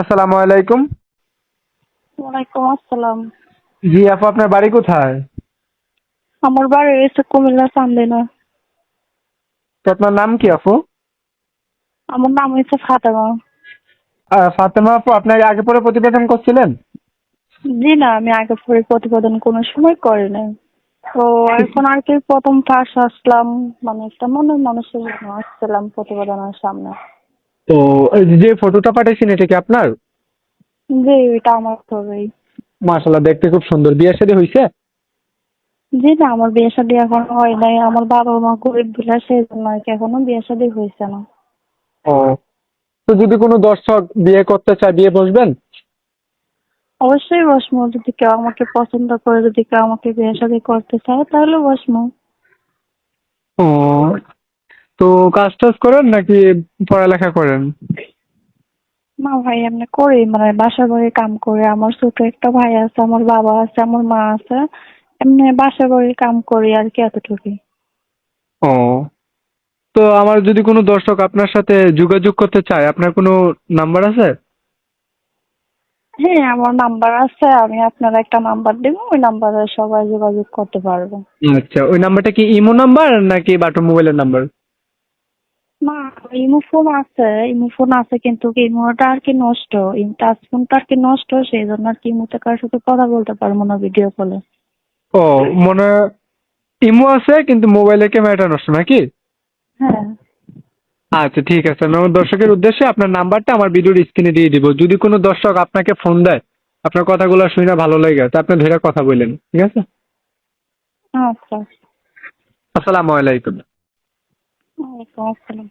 আসসালামু আলাইকুম। ওয়ালাইকুম আসসালাম। জি আপু আপনার বাড়ি কোথায়? আমার বাড়ি হয়েছে কুমিল্লা চান্দিনা। তো আপনার নাম কি আপু? আমার নাম হয়েছে ফাতেমা। ফাতেমা আপু আপনার আগে পরে প্রতিবেদন করছিলেন? জি না আমি আগে পরে প্রতিবেদন কোনো সময় করি নাই। তো এখন আর কি প্রথম ফার্স্ট আসলাম মানে একটা মনের মানুষের জন্য আসছিলাম প্রতিবেদনের সামনে। তো এই যে ফটোটা পাঠিয়েছেন এটা কি আপনার? জি এটা আমার ছবি মাশাল্লাহ দেখতে খুব সুন্দর। বিয়ে শাদী হয়েছে জি না আমার বিয়ে শাদী এখন হয় নাই। আমার বাবা মা গরিব বিলাস সেই জন্য কি এখনও বিয়ে শাদী হয়েছে না। ও তো যদি কোনো দর্শক বিয়ে করতে চায় বিয়ে বসবেন? অবশ্যই বসমো যদি কেউ আমাকে পছন্দ করে যদি কেউ আমাকে বিয়ে শাদী করতে চায় তাহলে বসমো ও তো কাজ টাজ করেন নাকি পড়ালেখা করেন? না ভাই এমনি করি মানে বাসা বাড়ি কাম করি। আমার ছোট একটা ভাই আছে আমার বাবা আছে আমার মা আছে। এমনি বাসা বাড়ি কাম করি আর কি এতটুকুই। ও। তো আমার যদি কোনো দর্শক আপনার সাথে যোগাযোগ করতে চায় আপনার কোনো নাম্বার আছে? হ্যাঁ আমার নাম্বার আছে। আমি আপনার একটা নাম্বার দেবো ওই নাম্বারে সবাই যোগাযোগ করতে পারবে। আচ্ছা ওই নাম্বারটা কি ইমো নাম্বার নাকি বাটন মোবাইলের নাম্বার? না ইমো ফোন আছে ইমো ফোন আছে কিন্তু কি ইমোটা আর কি নষ্ট। টাচ ফোনটা আর কি নষ্ট সেই জন্য আর কি ইমোতে কার সাথে কথা বলতে পারব না ভিডিও কলে ও মনে ইমো আছে কিন্তু মোবাইলের ক্যামেরাটা নষ্ট নাকি? হ্যাঁ। আচ্ছা ঠিক আছে। দর্শকের উদ্দেশ্যে আপনার নাম্বারটা আমার ভিডিওর স্ক্রিনে দিয়ে দিব। যদি কোনো দর্শক আপনাকে ফোন দেয় আপনার কথাগুলো শুনে ভালো লাগে তা আপনি ধরে কথা বললেন ঠিক আছে? আচ্ছা। আসসালামু আলাইকুম। ওয়ালাইকুম আসসালাম